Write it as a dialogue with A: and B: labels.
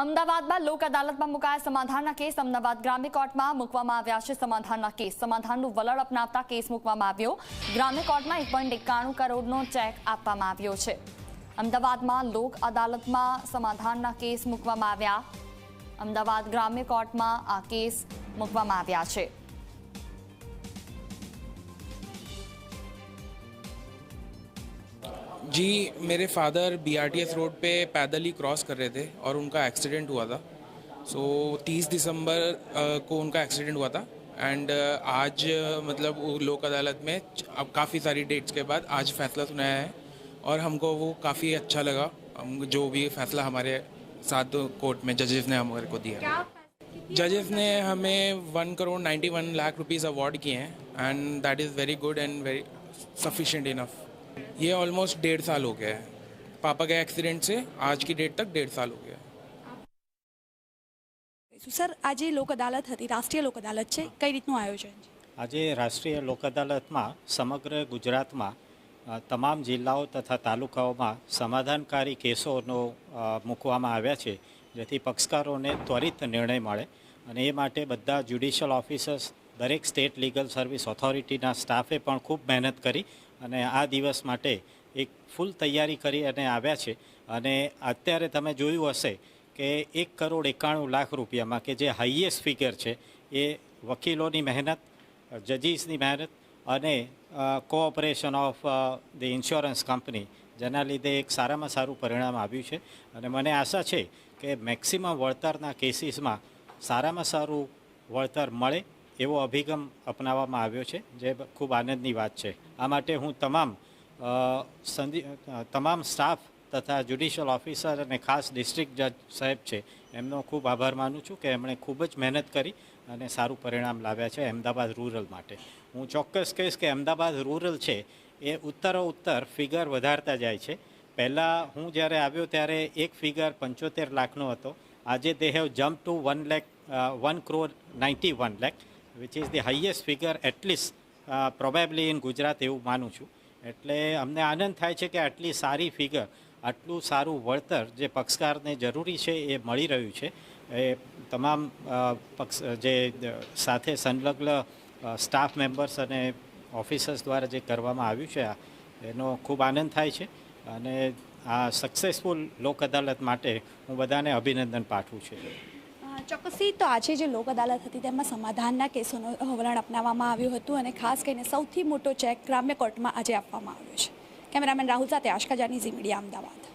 A: અમદાવાદમાં લોક અદાલતમાં મુકાયા સમાધાનના કેસ. અમદાવાદ ગ્રામ્ય કોર્ટમાં મૂકવામાં આવ્યા છે સમાધાનના કેસ. સમાધાનનું વલણ અપનાવતા કેસ મૂકવામાં આવ્યો. ગ્રામ્ય કોર્ટમાં એક પોઈન્ટ એકાણું કરોડનો ચેક આપવામાં આવ્યો છે. અમદાવાદમાં લોક અદાલતમાં સમાધાનના કેસ મૂકવામાં આવ્યા. અમદાવાદ ગ્રામ્ય કોર્ટમાં આ કેસ મૂકવામાં આવ્યા છે.
B: जी मेरे फादर बीआरटीएस रोड पे पैदल ही क्रॉस कर रहे थे और उनका एक्सीडेंट हुआ था। सो 30 दिसंबर अ, को उनका एक्सीडेंट हुआ था एंड आज अ, मतलब लोक अदालत में अब काफ़ी सारी डेट्स के बाद आज फैसला सुनाया है और हमको वो काफ़ी अच्छा लगा। हम जो भी फैसला हमारे साथ कोर्ट में जजेस ने हमारे को दिया। जजेस ने हमें one crore ninety one lakh rupees award किए हैं and that is very good and very sufficient enough ये ऑलमोस्ट डेढ़ साल हो गया है पापा के एक्सीडेंट से आज की डेट तक डेढ़ साल हो गया है
C: સર આજે લોક અદાલત હતી રાષ્ટ્રીય લોક અદાલત છે કઈ રીતનું આયોજન છે
D: આજે રાષ્ટ્રીય લોક અદાલતમાં સમગ્ર ગુજરાતમાં અ, તમામ જિલ્લાઓ તથા તાલુકાઓમાં સમાધાનકારી કેસોનો અ, મૂકવામાં આવ્યા છે જેથી પક્ષકારોને ત્વરિત નિર્ણય મળે અને એ માટે બધા જ્યુડિશિયલ ઓફિસર્સ દરેક સ્ટેટ લીગલ સર્વિસ ઓથોરિટીના સ્ટાફે પણ ખૂબ મહેનત કરી અને આ દિવસ માટે એક ફૂલ તૈયારી કરી અને આવ્યા છે. અને અત્યારે તમે જોયું હશે કે એક કરોડ એકાણું લાખ રૂપિયામાં કે જે હાઈએસ્ટ ફિગર છે, એ વકીલોની મહેનત જજીસની મહેનત અને cooperation of the insurance company જેના લીધે એક સારામાં સારું પરિણામ આવ્યું છે. અને મને આશા છે કે મેક્સિમમ વળતરના કેસીસમાં સારામાં સારું વળતર મળે એવો અભિગમ અપનાવવામાં આવ્યો છે, જે ખૂબ આનંદની વાત છે. આ માટે હું તમામ સંધિ તમામ સ્ટાફ તથા જ્યુડિશિયલ ઓફિસર અને ખાસ ડિસ્ટ્રિક્ટ જજ સાહેબ છે, એમનો ખૂબ આભાર માનું છું કે એમણે ખૂબ જ મહેનત કરી અને સારું પરિણામ લાવ્યા છે અમદાવાદ રૂરલ માટે. હું ચોક્કસ કહીશ કે અમદાવાદ રૂરલ છે, એ ઉત્તરો ઉત્તર ફિગર વધારતા જાય છે. પહેલાં હું જ્યારે આવ્યો ત્યારે એક ફિગર પંચોતેર લાખનો હતો. આજે they have jump to one lakh one crore ninety one lakh. Which is the highest figure at least probably in Gujarat એવું માનું છું. એટલે અમને આનંદ થાય છે કે આટલી સારી ફિગર આટલું સારું વળતર જે પક્ષકારને જરૂરી છે એ મળી રહ્યું છે. એ તમામ પક્ષ, જે સાથે સંલગ્ન સ્ટાફ મેમ્બર્સ અને ઓફિસર્સ દ્વારા જે કરવામાં આવ્યું છે, આ, એનો ખૂબ આનંદ થાય છે. અને આ સક્સેસફુલ લોક અદાલત માટે હું બધાને અભિનંદન પાઠવું છું.
C: ચોક્કસથી તો આજે જે લોક અદાલત હતી તેમાં સમાધાનના કેસોનું વલણ અપનાવવામાં આવ્યું હતું અને ખાસ કરીને સૌથી મોટો ચેક ગ્રામ્ય કોર્ટમાં આજે આપવામાં આવ્યો છે. કેમેરામેન રાહુલ સાથે આશકા જાની અમદાવાદ.